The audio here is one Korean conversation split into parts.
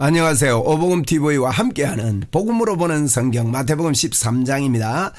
안녕하세요. 오복음 TV와 함께하는 복음으로 보는 성경 마태복음 13장입니다.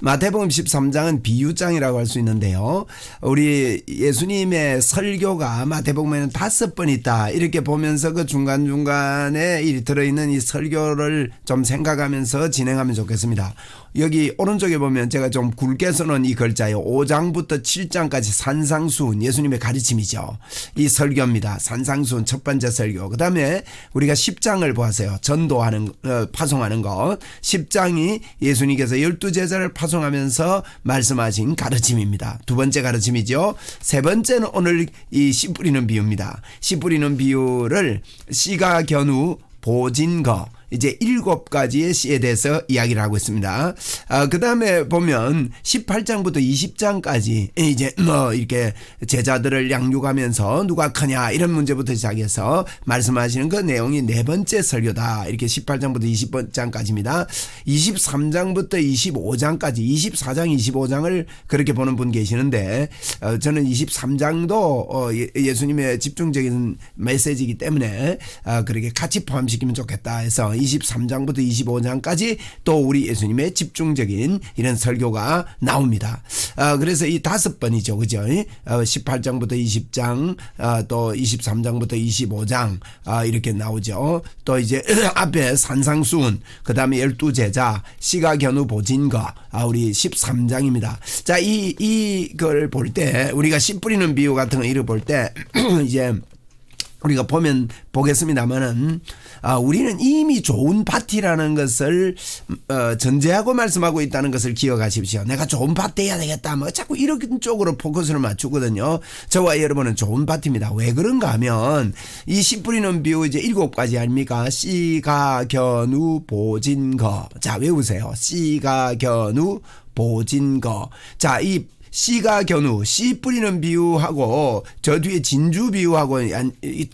마태복음 13장은 비유장이라고 할 수 있는데요. 우리 예수님의 설교가 마태복음에는 다섯 번 있다. 이렇게 보면서 그 중간중간에 이 들어있는 이 설교를 좀 생각하면서 진행하면 좋겠습니다. 여기 오른쪽에 보면 제가 좀 굵게 써놓은 이 글자요. 5장부터 7장까지 산상수훈 예수님의 가르침이죠. 이 설교입니다. 산상수훈 첫 번째 설교. 그 다음에 우리가 10장을 보았어요. 전도하는, 어, 파송하는 것. 10장이 예수님께서 열두 제자를 파송하면서 말씀하신 가르침입니다. 두 번째 가르침이죠. 세 번째는 오늘 이 씨 뿌리는 비유입니다. 씨 뿌리는 비유를 씨가 견우 보진 거 이제 일곱 가지의 씨에 대해서 이야기를 하고 있습니다. 아, 그 다음에 보면 18장부터 20장까지 이제 뭐 이렇게 제자들을 양육하면서 누가 크냐 이런 문제부터 시작해서 말씀하시는 그 내용이 네 번째 설교다. 이렇게 18장부터 20장까지입니다. 23장부터 25장까지 24장, 25장을 그렇게 보는 분 계시는데 어, 저는 23장도 어, 예 수님의 집중적인 메시지이기 때문에 어, 그렇게 같이 포함시키면 좋겠다 해서 23장부터 25장까지 또 우리 예수님의 집중적인 이런 설교가 나옵니다. 아, 그래서 이 다섯 번이죠. 그죠? 어, 18장부터 20장, 아, 또 23장부터 25장, 아, 이렇게 나오죠. 또 이제 앞에 산상수훈, 그 다음에 열두 제자, 시가 견우 보진거, 아, 우리 13장입니다. 자, 이, 이걸 볼 때, 우리가 씨 뿌리는 비유 같은 거 이를 볼 때, 이제 우리가 보면 보겠습니다만은 아, 우리는 이미 좋은 밭이라는 것을 어, 전제하고 말씀하고 있다는 것을 기억하십시오. 내가 좋은 밭 돼야 되겠다. 뭐 자꾸 이런 쪽으로 포커스를 맞추거든요. 저와 여러분은 좋은 밭입니다. 왜 그런가 하면 이 씨 뿌리는 비유 이제 일곱 가지 아닙니까? 씨가 견우 보진거. 자 외우세요. 씨가 견우 보진거. 자, 이 씨가 견우, 씨 뿌리는 비유하고 저 뒤에 진주 비유하고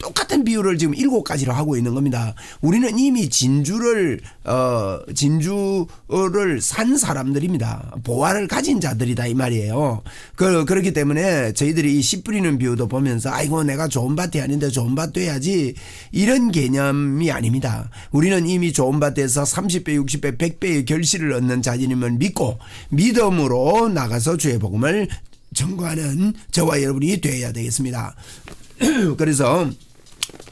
똑같은 비유를 지금 일곱 가지로 하고 있는 겁니다. 우리는 이미 진주를 어 진주를 산 사람들입니다. 보화를 가진 자들이다 이 말이에요. 그 그렇기 때문에 저희들이 이 씨 뿌리는 비유도 보면서 아이고 내가 좋은 밭이 아닌데 좋은 밭 돼야지 이런 개념이 아닙니다. 우리는 이미 좋은 밭에서 30배, 60배, 100배의 결실을 얻는 자신임을 믿고 믿음으로 나가서 주의 복음 마음을 전구하는 저와 여러분이 되어야 되겠습니다. 그래서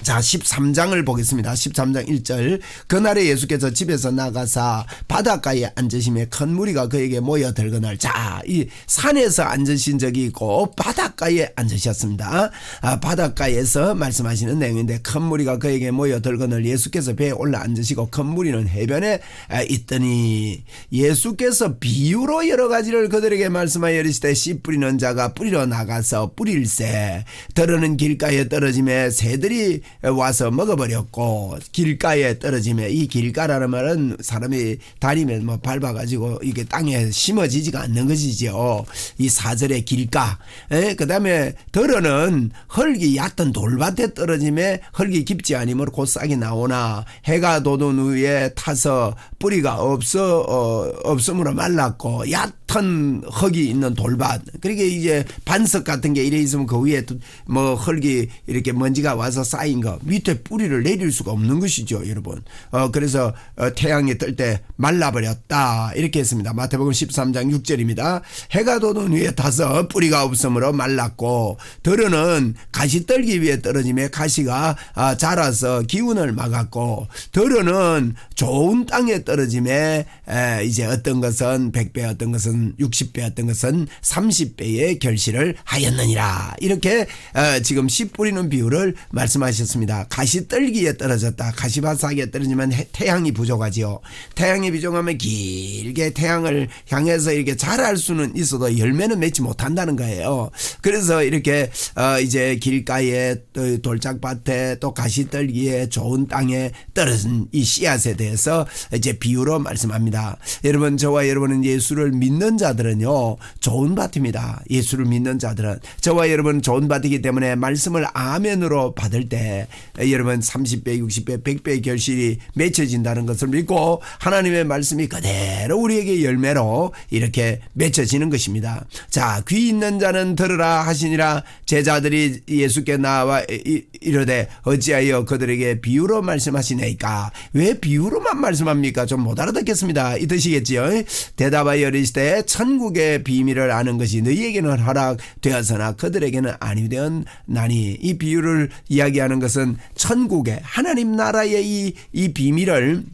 자, 13장을 보겠습니다. 13장 1절. 그날에 예수께서 집에서 나가사 바닷가에 앉으시며 큰 무리가 그에게 모여들거늘. 자, 이 산에서 앉으신 적이 있고 바닷가에 앉으셨습니다. 아, 바닷가에서 말씀하시는 내용인데 큰 무리가 그에게 모여들거늘 예수께서 배에 올라 앉으시고 큰 무리는 해변에 있더니 예수께서 비유로 여러 가지를 그들에게 말씀하여 이르시되 씨 뿌리는 자가 뿌리러 나가서 뿌릴새 들어는 길가에 떨어짐에 새들이 와서 먹어버렸고 길가에 떨어지면 이 길가라는 말은 사람이 다니면 뭐 밟아가지고 이게 땅에 심어지지가 않는 것이죠. 이 사절의 길가. 그 다음에 덜어는 흙이 얕은 돌밭에 떨어짐에 흙이 깊지 않으면 곧 싹이 나오나 해가 돋은 후에 타서 뿌리가 없어 어, 없으므로 말랐고 얕 은 흙이 있는 돌밭. 그러니까 이제 반석 같은 게 이래 있으면 그 위에 뭐 흙이 이렇게 먼지가 와서 쌓인 거 밑에 뿌리를 내릴 수가 없는 것이죠, 여러분. 어, 그래서 어, 태양이 뜰 때 말라버렸다. 이렇게 했습니다. 마태복음 13장 6절입니다. 해가 돋은 위에 타서 뿌리가 없으므로 말랐고 덜어는 가시 떨기 위해 떨어짐에 가시가 아, 자라서 기운을 막았고 덜어는 좋은 땅에 떨어짐에 이제 어떤 것은 100배 어떤 것은 60배 어떤 것은 30배의 결실을 하였느니라. 이렇게 어, 지금 씨 뿌리는 비율을 말씀하셨습니다. 있습니다. 가시 떨기에 떨어졌다. 가시바삭에 떨어지면 태양이 부족하지요. 태양이 부족하면 길게 태양을 향해서 이렇게 자랄 수는 있어도 열매는 맺지 못한다는 거예요. 그래서 이렇게 어 이제 길가에 또 돌짝밭에 또 가시 떨기에 좋은 땅에 떨어진 이 씨앗에 대해 서 이제 비유로 말씀합니다. 여러분 저와 여러분은 예수를 믿는 자들은요 좋은 밭입니다. 예수를 믿는 자들은 저와 여러분 좋은 밭이기 때문에 말씀을 아멘으로 받을 때 여러분 30배, 60배, 100배의 결실이 맺혀진다는 것을 믿고 하나님의 말씀이 그대로 우리에게 열매로 이렇게 맺혀지는 것입니다. 자, 귀 있는 자는 들으라 하시니라 제자들이 예수께 나와 이르되 어찌하여 그들에게 비유로 말씀하시나이까? 왜 비유로만 말씀합니까? 좀 못 알아듣겠습니다. 이 뜻이겠지요. 대답하여 이르시되 천국의 비밀을 아는 것이 너희에게는 허락되었으나 그들에게는 아니 되었나니. 이 비유를 이야기하는 것은 천국의 하나님 나라의 이, 이 비밀을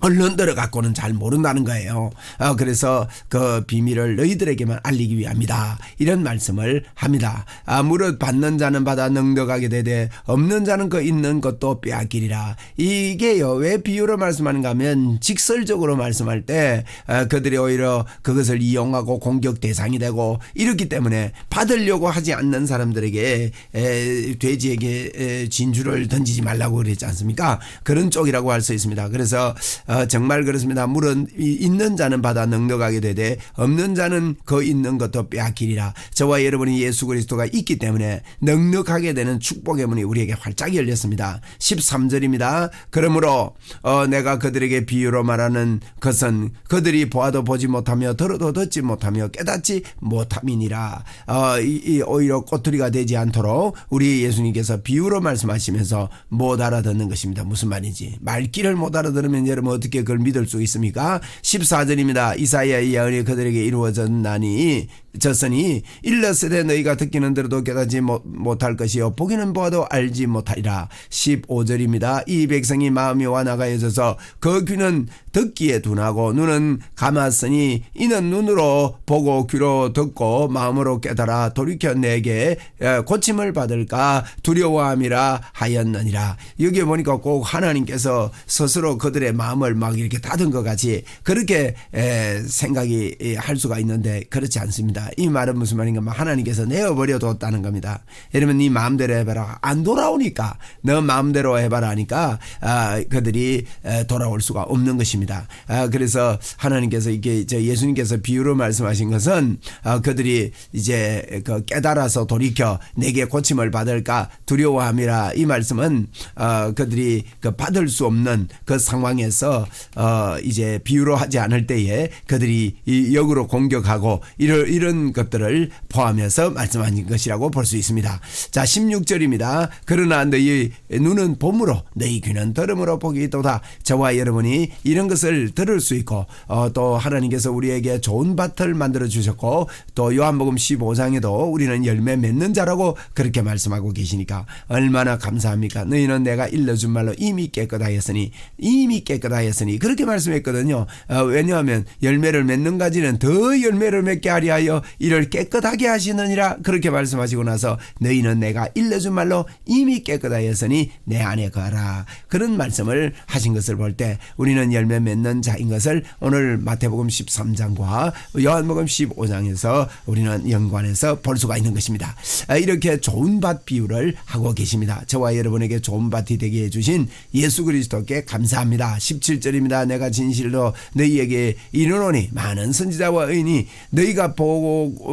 언론들을 갖고는 잘 모른다는 거예요. 어, 그래서 그 비밀을 너희들에게만 알리기 위함이다. 이런 말씀을 합니다. 아, 무릇 받는 자는 받아 넉넉하게 되되 없는 자는 그 있는 것도 빼앗기리라. 이게요. 왜 비유로 말씀하는가 하면 직설적으로 말씀할 때 어, 그들이 오히려 그것을 이용하고 공격 대상이 되고 이렇기 때문에 받으려고 하지 않는 사람들에게 에, 돼지에게 에, 진주를 던지지 말라고 그랬지 않습니까? 그런 쪽이라고 할 수 있습니다. 그래서 어, 정말 그렇습니다. 물은 이- 있는 자는 받아 넉넉하게 되되 없는 자는 그 있는 것도 빼앗기리라. 저와 여러분이 예수 그리스도가 있기 때문에 넉넉하게 되는 축복의 문이 우리에게 활짝 열렸습니다. 13절입니다. 그러므로 어, 내가 그들에게 비유로 말하는 것은 그들이 보아도 보지 못하며 들어도 듣지 못하며 깨닫지 못함이니라. 어, 이, 이 오히려 꼬투리가 되지 않도록 우리 예수님께서 비유로 말씀하시면서 못 알아듣는 것입니다. 무슨 말인지 말귀를 못 알아들으면 여러분 어떻게 그걸 믿을 수 있습니까? 14절입니다. 이사야의 예언이 그들에게 이루어졌나니 졌으니 일렀으되 너희가 듣기는 들어도 깨닫지 못- 못할 것이요. 보기는 보아도 알지 못하리라. 15절입니다. 이 백성이 마음이 완화가여져서 그 귀는 듣기에 둔하고 눈은 감았으니 이는 눈으로 보고 귀로 듣고 마음으로 깨달아 돌이켜 내게 에, 고침을 받을까 두려워함이라 하였느니라. 여기 보니까 꼭 하나님께서 스스로 그들의 마음을 막 이렇게 닫은 것 같이 그렇게 에, 생각이 에, 할 수가 있는데 그렇지 않습니다. 이 말은 무슨 말인가 하나님께서 내어버려 뒀다는 겁니다. 여러분 네 마음대로 해봐라. 안 돌아오니까 너 마음대로 해봐라 하니까 아, 그들이 에, 돌아올 수가 없는 것입니다. 아, 그래서 하나님께서 이게 이제 예수님께서 비유로 말씀하신 것은 아, 그들이 이제 그 깨달아서 돌이켜 내게 고침을 받을까 두려워함이라 이 말씀은 어, 그들이 그 받을 수 없는 그 상황에서 어, 이제 비유로 하지 않을 때에 그들이 이 역으로 공격하고 이런 이런 것들을 포함해서 말씀하신 것이라고 볼 수 있습니다. 자, 16절입니다. 그러나 너희 눈은 봄으로 너희 귀는 들음으로 보기도다. 저와 여러분이 이런 것을 들을 수 있고 어, 또 하나님께서 우리에게 좋은 밭을 만들어 주셨고 또 요한복음 15장에도 우리는 열매 맺는 자라고 그렇게 말씀하고 계시니까 얼마나 감사합니까? 너희는 내가 일러준 말로 이미 깨끗하였으니 이미 깨끗하였으니 그렇게 말씀했거든요. 어, 왜냐하면 열매를 맺는 가지는 더 열매를 맺게 하리 하여 이를 깨끗하게 하시느니라 그렇게 말씀하시고 나서 너희는 내가 일러준 말로 이미 깨끗하였으니 내 안에 거하라 그런 말씀을 하신 것을 볼 때 우리는 열매 맺는 자인 것을 오늘 마태복음 13장과 요한복음 15장에서 우리는 연관해서 볼 수가 있는 것입니다. 아, 이렇게 좋은 밭 비유를 하고 계십니다. 저와 여러분에게 좋은 밭이 되게 해주신 예수 그리스도께 감사합니다. 17절입니다. 내가 진실로 너희에게 이르노니 많은 선지자와 의인이 너희가 보고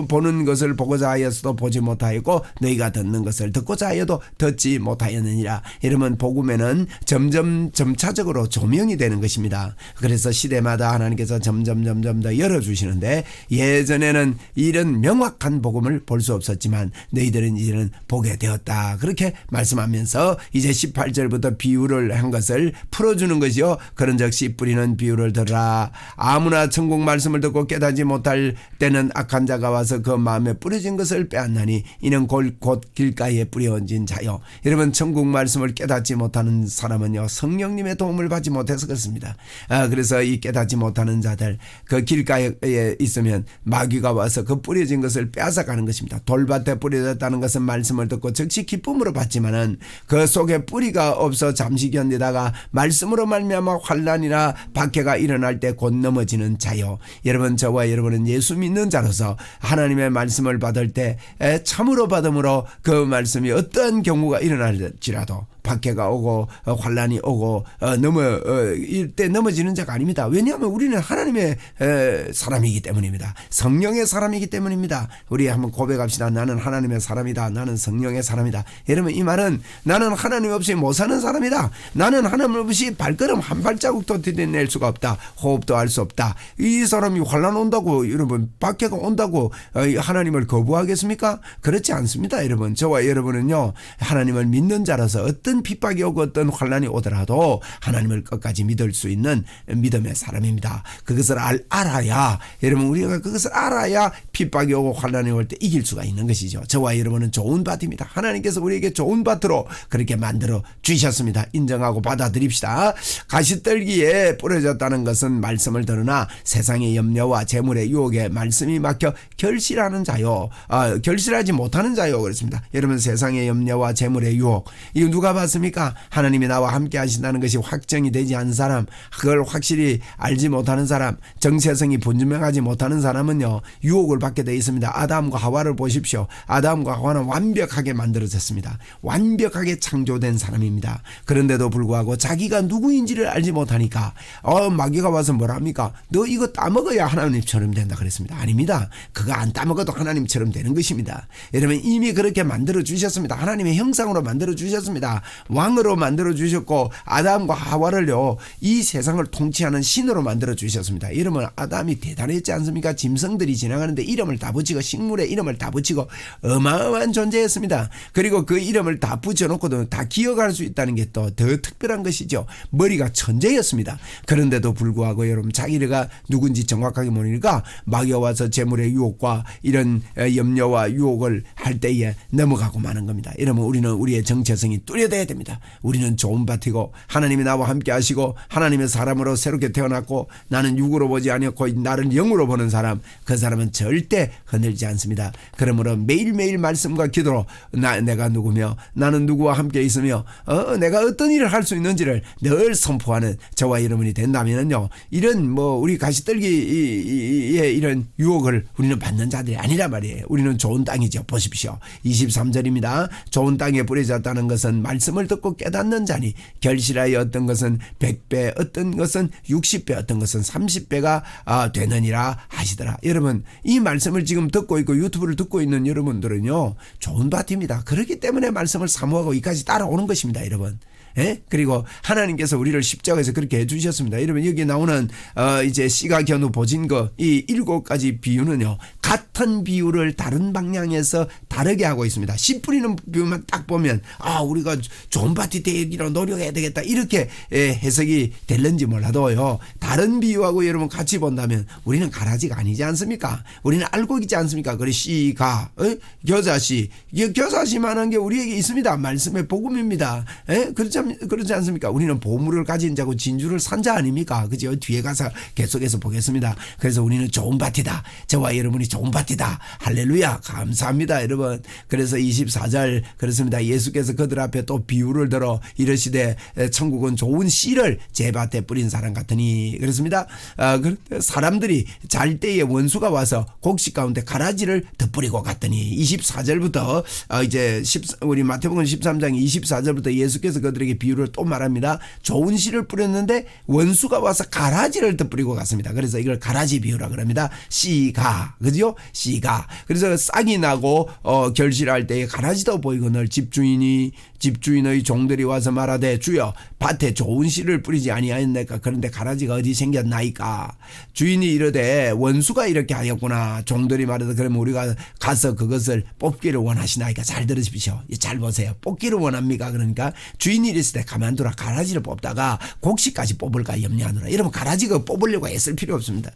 보는 것을 보고자 하였어도 보지 못하였고 너희가 듣는 것을 듣고자 하여도 듣지 못하였느니라. 이러면 복음에는 점점 점차적으로 조명이 되는 것입니다. 그래서 시대마다 하나님께서 점점 점점 더 열어주시는데 예전에는 이런 명확한 복음을 볼 수 없었지만 너희들은 이제는 보게 되었다. 그렇게 말씀하면서 이제 18절부터 비유를 한 것을 풀어주는 것이요. 그런즉 씨 뿌리는 비유를 들으라. 아무나 천국 말씀을 듣고 깨닫지 못할 때는 악한 자가 와서 그 마음에 뿌려진 것을 빼앗나니 이는 곧, 곧 길가에 뿌려얹은 자요. 여러분 천국 말씀을 깨닫지 못하는 사람은요 성령님의 도움을 받지 못해서 그렇습니다. 아, 그래서 이 깨닫지 못하는 자들 그 길가에 있으면 마귀가 와서 그 뿌려진 것을 빼앗아 가는 것입니다. 돌밭에 뿌려졌다는 것은 말씀을 듣고 즉시 기쁨으로 받지만은 그 속에 뿌리가 없어 잠시 견디다가 말씀으로 말미암아 환란이나 박해가 일어날 때 곧 넘어지는 자요. 여러분 저와 여러분은 예수 믿는 자로서 하나님의 말씀을 받을 때 에, 참으로 받음으로 그 말씀이 어떠한 경우가 일어날지라도 박해가 오고 어, 환란이 오고 어, 넘어 어, 이때 넘어지는 자가 아닙니다. 왜냐하면 우리는 하나님의 에, 사람이기 때문입니다. 성령의 사람이기 때문입니다. 우리 한번 고백합시다. 나는 하나님의 사람이다. 나는 성령의 사람이다. 여러분 이 말은 나는 하나님 없이 못 사는 사람이다. 나는 하나님 없이 발걸음 한 발자국도 디뎌낼 수가 없다. 호흡도 할 수 없다. 이 사람이 환란 온다고 여러분 박해가 온다고 어, 하나님을 거부하겠습니까? 그렇지 않습니다. 여러분 저와 여러분은요 하나님을 믿는 자라서 어떤 핍박이 오고 어떤 환란이 오더라도 하나님을 끝까지 믿을 수 있는 믿음의 사람입니다. 그것을 알, 알아야 여러분 우리가 그것을 알아야 핍박이 오고 환란이 올 때 이길 수가 있는 것이죠. 저와 여러분은 좋은 밭입니다. 하나님께서 우리에게 좋은 밭으로 그렇게 만들어 주셨습니다. 인정하고 받아들입시다. 가시떨기에 뿌려졌다는 것은 말씀을 들으나 세상의 염려와 재물의 유혹에 말씀이 막혀 결실하는 자요. 아, 결실하지 못하는 자요. 그렇습니다. 여러분 세상의 염려와 재물의 유혹 이거 누가 봤습니까? 하나님이 나와 함께 하신다는 것이 확정이 되지 않은 사람 그걸 확실히 알지 못하는 사람 정체성이 분명하지 못하는 사람은요 유혹을 받게 되어 있습니다. 아담과 하와를 보십시오. 아담과 하와는 완벽하게 만들어졌습니다. 완벽하게 창조된 사람입니다. 그런데도 불구하고 자기가 누구인지를 알지 못하니까 어 마귀가 와서 뭐랍니까? 너 이거 따먹어야 하나님처럼 된다 그랬습니다. 아닙니다. 그거 안 따먹어도 하나님처럼 되는 것입니다. 여러분 이미 그렇게 만들어 주셨습니다. 하나님의 형상으로 만들어 주셨습니다. 왕으로 만들어 주셨고 아담과 하와를요 이 세상을 통치하는 신으로 만들어 주셨습니다. 여러분 아담이 대단했지 않습니까? 짐승들이 지나가는데 이름을 다 붙이고 식물에 이름을 다 붙이고 어마어마한 존재였습니다. 그리고 그 이름을 다 붙여놓고도 다 기억할 수 있다는 게 또 더 특별한 것이죠. 머리가 천재였습니다. 그런데도 불구하고 여러분 자기가 누군지 정확하게 모르니까 마귀가 와서 재물의 유혹과 이런 어, 염려와 유혹을 할 때에 넘어가고 마는 겁니다. 이러면 우리는 우리의 정체성이 뚜렷해야 됩니다. 우리는 좋은 밭이고 하나님이 나와 함께 하시고 하나님의 사람으로 새롭게 태어났고 나는 육으로 보지 아니었고 나를 영으로 보는 사람 그 사람은 절대 흔들지 않습니다. 그러므로 매일매일 말씀과 기도로 나, 내가 누구며 나는 누구와 함께 있으며 어, 내가 어떤 일을 할 수 있는지를 늘 선포하는 저와 여러분이 된다면요 이런 뭐 우리 가시떨기의 이런 유혹을 우리는 받는 자들이 아니란 말이에요. 우리는 좋은 땅이죠. 보십시오. 23절입니다. 좋은 땅에 뿌려졌다는 것은 말씀 을 듣고 깨닫는 자니 결실하여 어떤 것은 100배 어떤 것은 60배 어떤 것은 30배가 아, 되느니라 하시더라. 여러분 이 말씀을 지금 듣고 있고 유튜브를 듣고 있는 여러분들은요 좋은 밭입니다. 그렇기 때문에 말씀을 사모하고 이까지 따라오는 것입니다. 여러분. 예? 그리고 하나님께서 우리를 십자가에서 그렇게 해주셨습니다. 여러분 여기 나오는 어 이제 씨가 겨누 보진 거 이 일곱 가지 비유는요 같은 비유를 다른 방향에서 다르게 하고 있습니다. 씨 뿌리는 비유만 딱 보면 아 우리가 좋은 밭이 되기로 노력해야 되겠다 이렇게 예, 해석이 될는지 몰라도요 다른 비유하고 여러분 같이 본다면 우리는 가라지가 아니지 않습니까? 우리는 알고 있지 않습니까? 그래 씨가 어? 겨자씨 이 겨자씨만한 게 우리에게 있습니다. 말씀의 복음입니다. 예? 그렇지 않- 그렇지 않습니까? 우리는 보물을 가진 자고 진주를 산 자 아닙니까? 그죠? 뒤에 가서 계속해서 보겠습니다. 그래서 우리는 좋은 밭이다. 저와 여러분이 좋은 밭이다. 할렐루야. 감사합니다, 여러분. 그래서 24절 그렇습니다. 예수께서 그들 앞에 또 비유를 들어 이르시되 에, 천국은 좋은 씨를 제 밭에 뿌린 사람 같으니 그렇습니다. 아, 그런데 사람들이 잘 때에 원수가 와서 곡식 가운데 가라지를 덧뿌리고 갔더니 24절부터 어, 이제 10, 우리 마태복음 13장 24절부터 예수께서 그들에게 비유를 또 말합니다. 좋은 씨를 뿌렸는데 원수가 와서 가라지를 덧뿌리고 갔습니다. 그래서 이걸 가라지 비유라 그럽니다. 씨가. 그죠? 씨가. 그래서 싹이 나고 어, 결실할 때에 가라지도 보이고 늘 집주인이 집주인의 종들이 와서 말하되 주여 밭에 좋은 씨를 뿌리지 아니하였나이까? 그런데 가라지가 어디 생겼나이까? 주인이 이르되 원수가 이렇게 하였구나. 종들이 말하되 그러면 우리가 가서 그것을 뽑기를 원하시나이까? 잘 들으십시오. 잘 보세요. 뽑기를 원합니까? 그러니까 주인이 이랬을 때 가만두라 가라지를 뽑다가 곡식까지 뽑을까 염려하노라 이러면 가라지가 뽑으려고 애쓸 필요 없습니다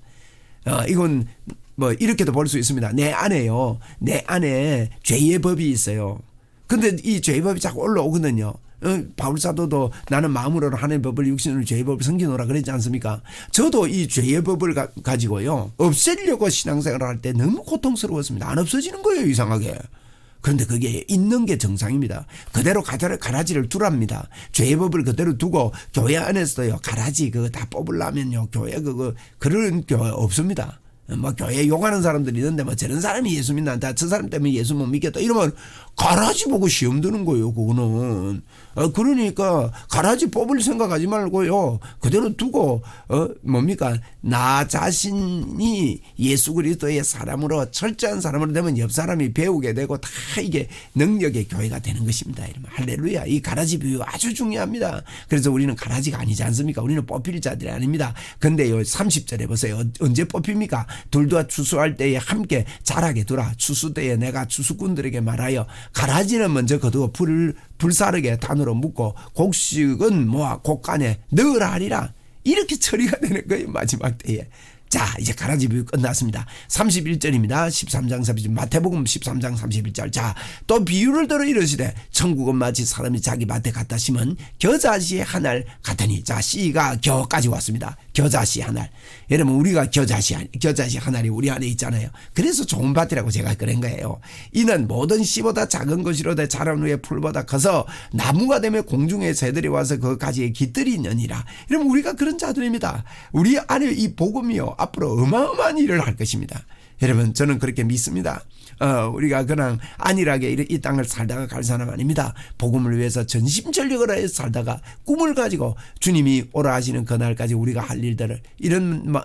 어, 이건 뭐 이렇게도 볼 수 있습니다. 내 안에요. 내 안에 죄의 법이 있어요. 근데 이 죄의 법이 자꾸 올라오거든요. 어, 바울 사도도 나는 마음으로 하나님의 법을 육신으로 죄의 법을 섬기노라 그랬지 않습니까? 저도 이 죄의 법을 가, 가지고요. 없애려고 신앙생활을 할 때 너무 고통스러웠습니다. 안 없어지는 거예요, 이상하게. 그런데 그게 있는 게 정상입니다. 그대로 가라지를 두랍니다. 죄의 법을 그대로 두고 교회 안에서요 가라지 그거 다 뽑으려면요 교회 그거 그런 교회 없습니다. 뭐 교회 욕하는 사람들이 있는데 뭐 저런 사람이 예수 믿는다 저 사람 때문에 예수 못 믿겠다 이러면 가라지 보고 시험 드는 거예요, 그거는. 어, 그러니까 가라지 뽑을 생각하지 말고요. 그대로 두고, 어, 뭡니까? 나 자신이 예수 그리스도의 사람으로 철저한 사람으로 되면 옆 사람이 배우게 되고 다 이게 능력의 교회가 되는 것입니다. 이러면 할렐루야. 이 가라지 비유 아주 중요합니다. 그래서 우리는 가라지가 아니지 않습니까? 우리는 뽑힐 자들이 아닙니다. 근데요, 30절에 보세요. 어, 언제 뽑힙니까? 둘다 추수할 때에 함께 자라게 두라. 추수 때에 내가 추수꾼들에게 말하여 가라지는 먼저 거두어 불을 불사르게 단으로 묶고 곡식은 모아 곡간에 넣으라 하리라. 이렇게 처리가 되는 거예요. 마지막 때에. 자, 이제 가라지 비유 끝났습니다. 31절입니다. 13장 31절. 마태복음 13장 31절. 자, 또 비유를 들어 이르시되 천국은 마치 사람이 자기 밭에 갖다 심은 겨자씨 한 알 같으니 자, 씨가 겨까지 왔습니다. 겨자씨 한 알. 여러분 우리가 겨자씨 한- 겨자씨 한 알이 우리 안에 있잖아요. 그래서 좋은 밭이라고 제가 그런 거예요. 이는 모든 씨보다 작은 것이로되 자란 후에 풀보다 커서 나무가 되며 공중의 새들이 와서 그 가지에 깃들이 있느니라. 여러분 우리가 그런 자들입니다. 우리 안에 이 복음이요 앞으로 어마어마한 일을 할 것입니다. 여러분 저는 그렇게 믿습니다. 어, 우리가 그냥 안일하게 이- 이 땅을 살다가 갈 사람 아닙니다. 복음을 위해서 전심전력을 하여 살다가 꿈을 가지고 주님이 오라 하시는 그날까지 우리가 할 일들을 이런 마-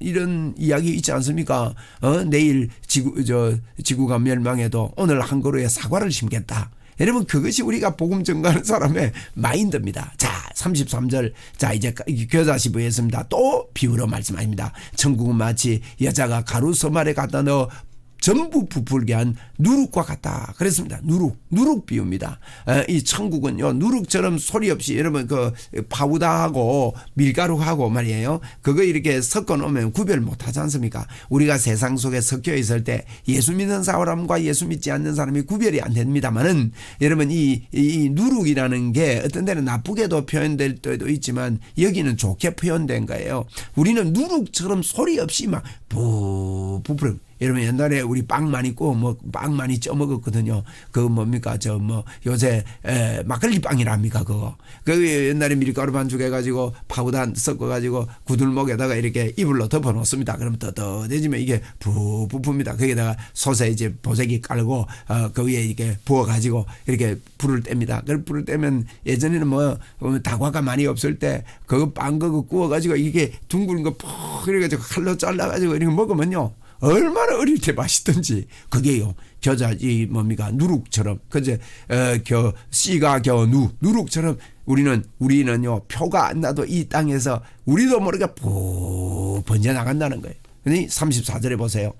이런 이야기 있지 않습니까? 어, 내일 지구 저 지구가 멸망해도 오늘 한 그루의 사과를 심겠다. 여러분 그것이 우리가 복음 전가하는 사람의 마인드입니다. 자 33절 자 이제 교자시부했습니다. 또 비유로 말씀합니다. 천국은 마치 여자가 가루 서말에 갖다 넣어 전부 부풀게 한 누룩과 같다. 그랬습니다. 누룩, 누룩 비유입니다. 에, 이 천국은요, 누룩처럼 소리 없이 여러분 그 파우다하고 밀가루하고 말이에요. 그거 이렇게 섞어 놓으면 구별 못 하지 않습니까? 우리가 세상 속에 섞여 있을 때 예수 믿는 사람과 예수 믿지 않는 사람이 구별이 안 됩니다만은 여러분 이, 이 누룩이라는 게 어떤 데는 나쁘게도 표현될 때도 있지만 여기는 좋게 표현된 거예요. 우리는 누룩처럼 소리 없이 막 부, 부풀어 여러분 옛날에 우리 빵 많이 구워 뭐빵 많이 쪄 먹었거든요. 그 뭡니까 저 뭐 요새 에, 막걸리 빵이랍니까 그거. 그 옛날에 밀가루 반죽 해가지고 파우더 섞어 가지고 구들목에다가 이렇게 이불로 덮어 놓습니다. 그러면 더더해지면 이게 부 부풉니다. 거기다가 이제 보세기 깔고 어, 그 위에 이렇게 부어 가지고 이렇게 불을 뗍니다. 그 불을 떼면 예전에는 뭐 어, 다과가 많이 없을 때 그거 빵 그거 구워 가지고 이게 둥근 거푹 이래가지고 칼로 잘라 가지고 이렇게 먹으면요. 얼마나 어릴 때 맛있던지 그게요 겨자 이 뭡니까 누룩처럼 그제 어겨 씨가 겨누 누룩처럼 우리는 우리는요 표가 안 나도 이 땅에서 우리도 모르게 푹 번져 나간다는 거예요. 근데 34절에 보세요.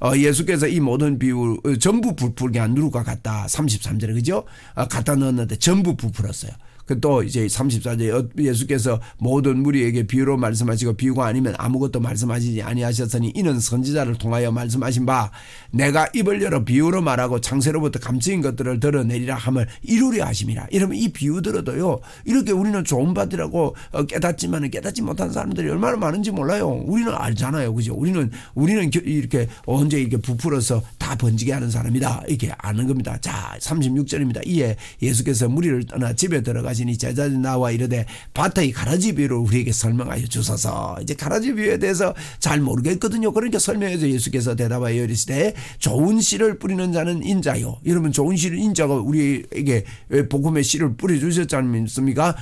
어, 예수께서 이 모든 비유 어, 전부 부풀게 한 누룩과 같다. 33절에 그죠? 어, 갖다 넣었는데 전부 부풀었어요. 그또 이제 34절 예수께서 모든 무리에게 비유로 말씀하시고 비유가 아니면 아무것도 말씀하시지 아니하셨으니 이는 선지자를 통하여 말씀하신 바 내가 입을 열어 비유로 말하고 창세로부터 감추인 것들을 드러내리라 함을 이루려 하심이라. 이러면 이 비유 들어도요 이렇게 우리는 좋은 바들라고 깨닫지만은 깨닫지 못한 사람들이 얼마나 많은지 몰라요. 우리는 알잖아요, 그죠? 우리는 우리는 겨- 이렇게 언제 이렇게 부풀어서 다 번지게 하는 사람이다 이렇게 아는 겁니다. 자, 36절입니다. 이에 예수께서 무리를 떠나 집에 들어가 시니 제자들이 나와 이르되 밭의 가라지 비유를 우리에게 설명하여 주소서. 이제 가라지 비유에 대해서 잘 모르겠거든요. 그러니까 설명해서 예수께서 대답하여 이르시되 좋은 씨를 뿌리는 자는 인자요. 여러분 좋은 씨를 인자가 우리에게 복음의 씨를 뿌려 주셨지 않습니까?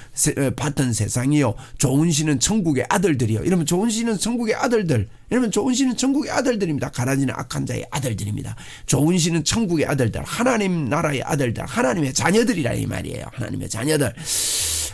밭은 세상이요. 좋은 씨는 천국의 아들들이요. 이러면 좋은 씨는 천국의 아들들. 이러면 좋은 씨는 천국의 아들들입니다. 가라지는 악한 자의 아들들입니다. 좋은 씨는 천국의 아들들, 하나님 나라의 아들들, 하나님의 자녀들이라 이 말이에요. 하나님의 자녀들.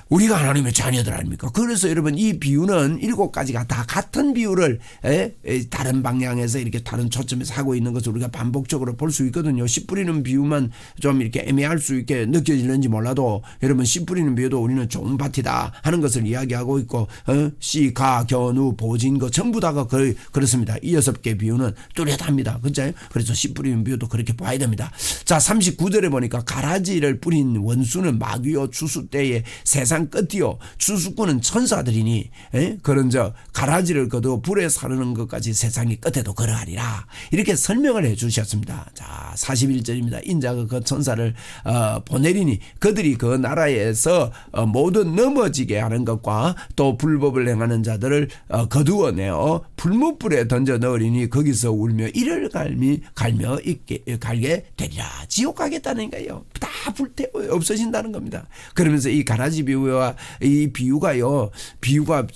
우리가 하나님의 자녀들 아닙니까? 그래서 여러분 이 비유는 일곱 가지가 다 같은 비유를 에? 에, 다른 방향에서 이렇게 다른 초점에서 하고 있는 것을 우리가 반복적으로 볼 수 있거든요. 씨 뿌리는 비유만 좀 이렇게 애매할 수 있게 느껴지는지 몰라도 여러분 씨 뿌리는 비유도 우리는 좋은 밭이다 하는 것을 이야기하고 있고 어? 씨, 가, 겨누, 보진 거 전부 다가 거의 그렇습니다. 이 여섯 개 비유는 뚜렷합니다. 그죠? 그래서 씨 뿌리는 비유도 그렇게 봐야 됩니다. 자, 39절에 보니까 가라지를 뿌린 원수는 마귀요 추수 때에 세상 세상 끝이요 주수꾼은 천사들이니 에? 그런 저 가라지를 거두어 불에 사르는 것까지 세상의 끝에도 그러하리라 이렇게 설명을 해 주셨습니다. 자 41절입니다. 인자가 그 천사를 어, 보내리니 그들이 그 나라에서 어, 모든 넘어지게 하는 것과 또 불법을 행하는 자들을 어, 거두어내어 불못불에 던져 넣으리니 거기서 울며 이를 갈미 갈며 있게 갈게 되리라 지옥 가겠다는 거예요. 다 불태워 없어진다는 겁니다. 그러면서 이 가라지 비유 와 이 비유가요 비유가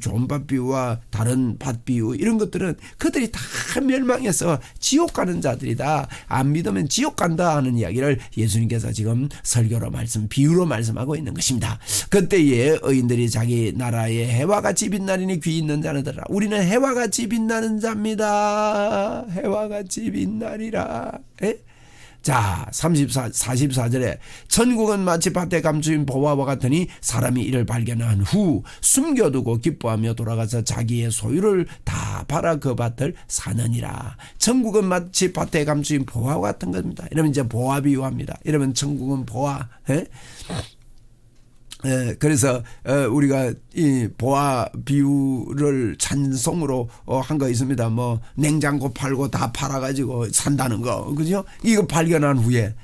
좋은 밭 비유와 다른 밭 비유 이런 것들은 그들이 다 멸망해서 지옥 가는 자들이다. 안 믿으면 지옥 간다 하는 이야기를 예수님께서 지금 설교로 말씀 비유로 말씀하고 있는 것입니다. 그때에 의인들이 자기 나라에 해와 같이 빛나리니 귀 있는 들으라. 우리는 해와 같이 빛나는 자입니다. 해와 같이 빛나리라. 에? 자, 34, 44절에 천국은 마치 밭에 감추인 보화와 같으니 사람이 이를 발견한 후 숨겨두고 기뻐하며 돌아가서 자기의 소유를 다 팔아 그 밭을 사느니라. 천국은 마치 밭에 감추인 보화와 같은 겁니다. 이러면 이제 보화 비유합니다. 이러면 천국은 보화. 에? 예, 그래서 어, 우리가 이 보아 비유를 찬송으로 어, 한거 있습니다. 뭐 냉장고 팔고 다 팔아가지고 산다는 거, 그죠? 이거 발견한 후에 예,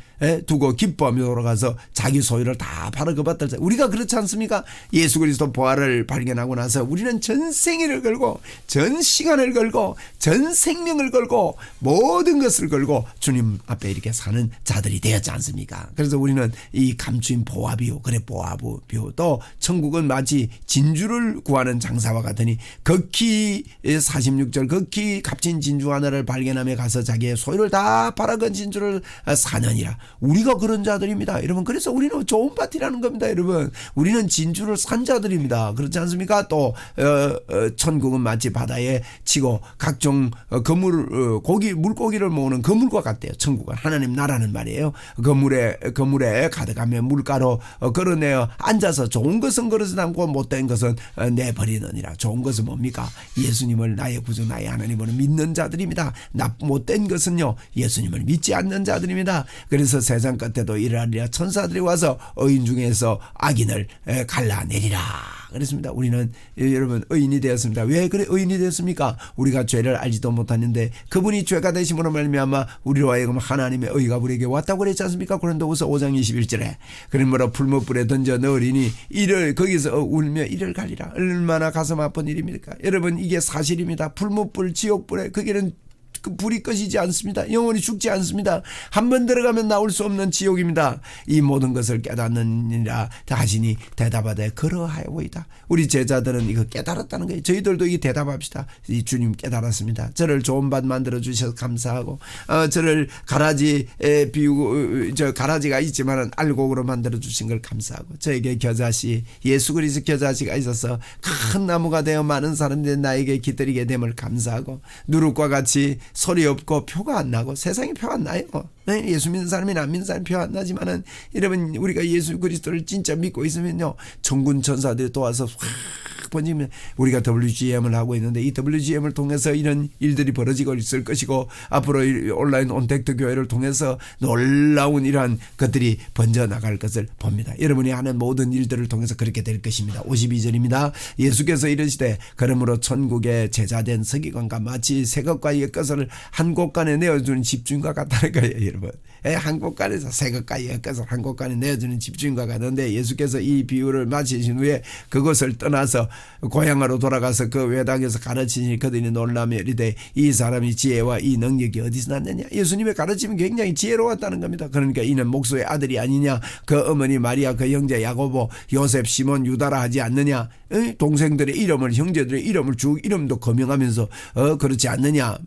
두고 기뻐하며 돌아가서 자기 소유를 다 팔아 그 밭을 사- 우리가 그렇지 않습니까? 예수 그리스도 보아를 발견하고 나서 우리는 전 생애를 걸고 전 시간을 걸고 전 생명을 걸고 모든 것을 걸고 주님 앞에 이렇게 사는 자들이 되었지 않습니까? 그래서 우리는 이 감추인 보아 비유 그래 보아 비유 또 천국은 마치 진주를 구하는 장사와 같으니 극히 46절 극히 값진 진주 하나를 발견하며 가서 자기의 소유를 다 팔아 그 진주를 사느니라. 우리가 그런 자들입니다. 여러분 그래서 우리는 좋은 파티라는 겁니다. 여러분 우리는 진주를 산 자들입니다. 그렇지 않습니까? 또 어, 어, 천국은 마치 바다에 치고 각종 어, 그물 어, 고기 물고기를 모으는 그물과 같대요. 천국은 하나님 나라는 말이에요. 그물에 그물에 가득하면 물가로 어, 걸어내어 앉아서 좋은 것은 그러지 않고 못된 것은 어, 내버리느니라. 좋은 것은 뭡니까? 예수님을 나의 구주 나의 하나님을 믿는 자들입니다. 나 못된 것은요 예수님을 믿지 않는 자들입니다. 그래서 세상 끝에도 일하리라 천사들이 와서 의인 중에서 악인을 에, 갈라내리라. 그렇습니다. 우리는 예, 여러분 의인이 되었습니다. 왜 그래 의인이 되었습니까? 우리가 죄를 알지도 못하는데 그분이 죄가 되심으로 말미암아 우리로 하여금 하나님의 의가 우리에게 왔다고 그랬지 않습니까? 고린도후서 5장 21절에 그러므로 풀무불에 던져 넣으리니 이를 거기서 울며 이를 갈리라. 얼마나 가슴 아픈 일입니까? 여러분 이게 사실입니다. 풀무불 지옥불에 거기는 그 불이 꺼지지 않습니다. 영원히 죽지 않습니다. 한 번 들어가면 나올 수 없는 지옥입니다. 이 모든 것을 깨닫느니라 자신이 대답하되 그러하여이다. 우리 제자들은 이거 깨달았다는 거예요. 저희들도 이 대답합시다. 이 주님 깨달았습니다. 저를 좋은 밭 만들어 주셔서 감사하고 어, 저를 가라지에 비우고 저 가라지가 있지만은 알곡으로 만들어 주신 걸 감사하고 저에게 겨자씨 예수 그리스도 겨자씨가 있어서 큰 나무가 되어 많은 사람들이 나에게 기다리게 됨을 감사하고 누룩과 같이 소리 없고 표가 안 나고 세상에 표안 나요. 네, 예수 믿는 사람이나 안 믿는 사람이 표안 나지만은 여러분 우리가 예수 그리스도를 진짜 믿고 있으면요 천군 천사들이 도와서 확 번지면 우리가 WGM을 하고 있는데 이 WGM을 통해서 이런 일들이 벌어지고 있을 것이고 앞으로 이 온라인 온택트 교회를 통해서 놀라운 이러한 것들이 번져 나갈 것을 봅니다. 여러분이 하는 모든 일들을 통해서 그렇게 될 것입니다. 52절입니다. 예수께서 이르시되 그러므로 천국의 제자된 서기관과 마치 새 것과 옛 것을 한 곳간에 내어주는 집주인과 같다는 거예요, 여러분. 예, 한 곳간에서 새 것과 옛 것을 한 곳간에 내어주는 집주인과 같은데 예수께서 이 비유를 마치신 후에 그것을 떠나서 고향으로 돌아가서 그 외당에서 가르치니 그들이 놀라며 이르되 이 사람이 지혜와 이 능력이 어디서 났느냐? 예수님의 가르침이 굉장히 지혜로웠다는 겁니다. 그러니까 이는 목소의 아들이 아니냐? 그 어머니 마리아 그 형제 야고보 요셉 시몬 유다라 하지 않느냐? 에? 동생들의 이름을 형제들의 이름을 쭉 이름도 거명하면서 어 그렇지 않느냐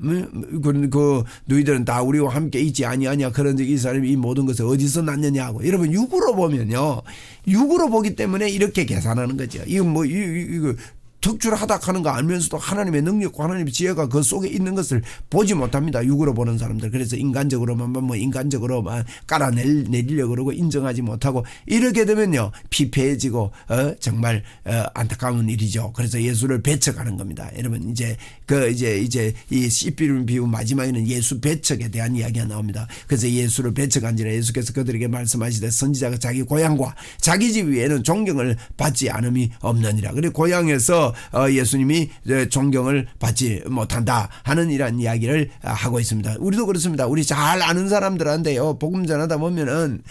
음, 그, 그 너희들은 다 우리와 함께 있지 아니하냐 그런 적이 이 사람이 이 모든 것을 어디서 났느냐 하고 여러분 육으로 보면요 육으로 보기 때문에 이렇게 계산하는 거죠 이거 뭐 이거 특출하다 하는 거 알면서도 하나님의 능력과 하나님의 지혜가 그 속에 있는 것을 보지 못합니다. 육으로 보는 사람들. 그래서 인간적으로만 뭐 인간적으로만 깔아내리려 그러고 인정하지 못하고 이렇게 되면요 피폐해지고 어, 정말 어, 안타까운 일이죠. 그래서 예수를 배척하는 겁니다. 여러분 이제 그 이제 이제 이 씨비름 비유 마지막에는 예수 배척에 대한 이야기가 나옵니다. 그래서 예수를 배척한지라 예수께서 그들에게 말씀하시되 선지자가 자기 고향과 자기 집 위에는 존경을 받지 않음이 없느니라. 그리고 고향에서 어, 예수님이 존경을 받지 못한다 하는 이런 이야기를 아, 하고 있습니다. 우리도 그렇습니다. 우리 잘 아는 사람들한테요 복음 전하다 보면은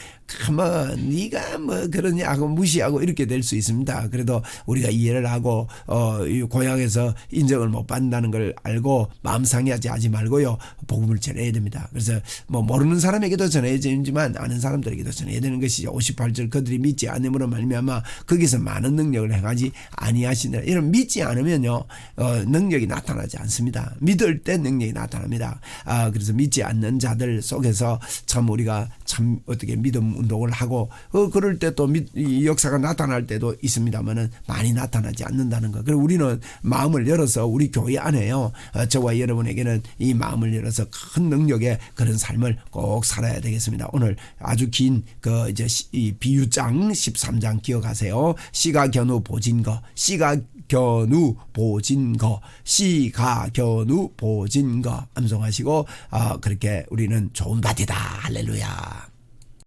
뭐 네가 뭐 그러냐 하고 무시하고 이렇게 될 수 있습니다. 그래도 우리가 이해를 하고 어, 이 고향에서 인정을 못 받는다는 걸 알고 마음 상해하지 하지 말고요 복음을 전해야 됩니다. 그래서 뭐 모르는 사람에게도 전해야 되지만 아는 사람들에게도 전해야 되는 것이죠. 58절 그들이 믿지 않음으로 말미암아 거기서 많은 능력을 행하지 아니하시느라 이런 믿지 않으면요 어, 능력이 나타나지 않습니다. 믿을 때 능력이 나타납니다. 아 그래서 믿지 않는 자들 속에서 참 우리가 참 어떻게 믿음 운동을 하고 어, 그럴 때 또 역사가 나타날 때도 있습니다만은 많이 나타나지 않는다는 거. 그리고 우리는 마음을 열어서 우리 교회 안에요. 어, 저와 여러분에게는 이 마음을 열어서 큰 능력의 그런 삶을 꼭 살아야 되겠습니다. 오늘 아주 긴 그 이제 시- 이 비유장 13장 기억하세요. 씨가 겨누 보진 거, 씨가 겨누 보진 거, 씨가 겨누 보진 거. 암송하시고 아 그렇게 우리는 좋은 밭이다 할렐루야.